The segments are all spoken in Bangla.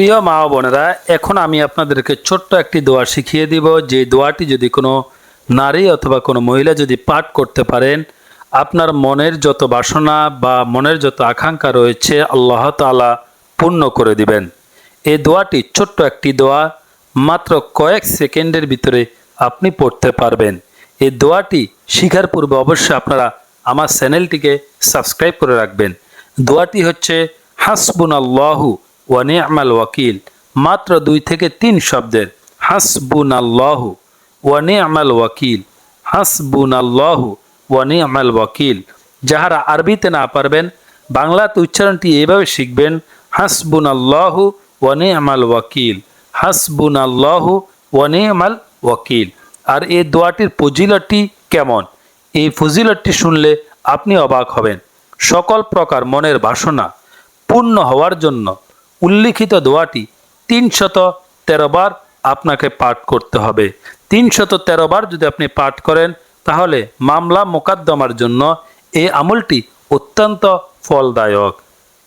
প্রিয় মা বোনেরা, এখন আমি আপনাদেরকে ছোট্ট একটি দোয়া শিখিয়ে দিব। যে দোয়াটি যদি কোনো নারী অথবা কোনো মহিলা যদি পাঠ করতে পারেন, আপনার মনের যত বাসনা বা মনের যত আকাঙ্ক্ষা রয়েছে, আল্লাহ তাআলা পূর্ণ করে দিবেন। এই দোয়াটি ছোট্ট একটি দোয়া, মাত্র কয়েক সেকেন্ডের ভিতরে আপনি পড়তে পারবেন। এই দোয়াটি শিখার পূর্বে অবশ্যই আপনারা আমার চ্যানেলটিকে সাবস্ক্রাইব করে রাখবেন। দোয়াটি হচ্ছে হাসবুন আল্লাহু ওয়া নি'মাল ওয়াকিল। মাত্র দুই থেকে তিন শব্দের হাসবুন আল্লাহু ওয়া নি'মাল ওয়াকিল। হাসবুন আল্লাহু ওয়া নি'মাল ওয়াকিল। যাহারা আরবিতে না পারবেন বাংলাতে উচ্চারণটি এইভাবে শিখবেন হাসবুন আল্লাহু ওয়া নি'মাল ওয়াকিল। হাসবুন আল্লাহু ওয়া নি'মাল ওয়াকিল। আর এই দোয়াটির ফজিলতটি কেমন? এই ফজিলতটি শুনলে আপনি অবাক হবেন। সকল প্রকার মনের বাসনা পূর্ণ হওয়ার জন্য উল্লিখিত দোয়াটি তিনশত তেরো বার আপনাকে পাঠ করতে হবে। তিনশত তেরো বার যদি আপনি পাঠ করেন, তাহলে মামলা মোকদ্দমার জন্য এই আমলটি অত্যন্ত ফলদায়ক।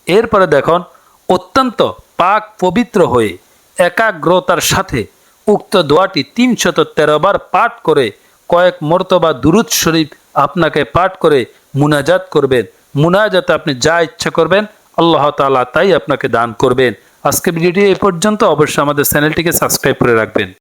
এরপরে দেখুন, অত্যন্ত পাক পবিত্র হয়ে একাগ্রতার সাথে উক্ত দোয়াটি তিনশত তেরো বার পাঠ করে কয়েক মর্তবা দুরুদ শরীফ আপনাকে পাঠ করে মুনাজাত করবেন। মুনাজাতে আপনি যা ইচ্ছা করবেন আল্লাহ তালা তাই আপনাকে দান করবেন। আজকে ভিডিওটি এ পর্যন্ত। অবশ্যই আমাদের চ্যানেলটিকে সাবস্ক্রাইব করে রাখবেন।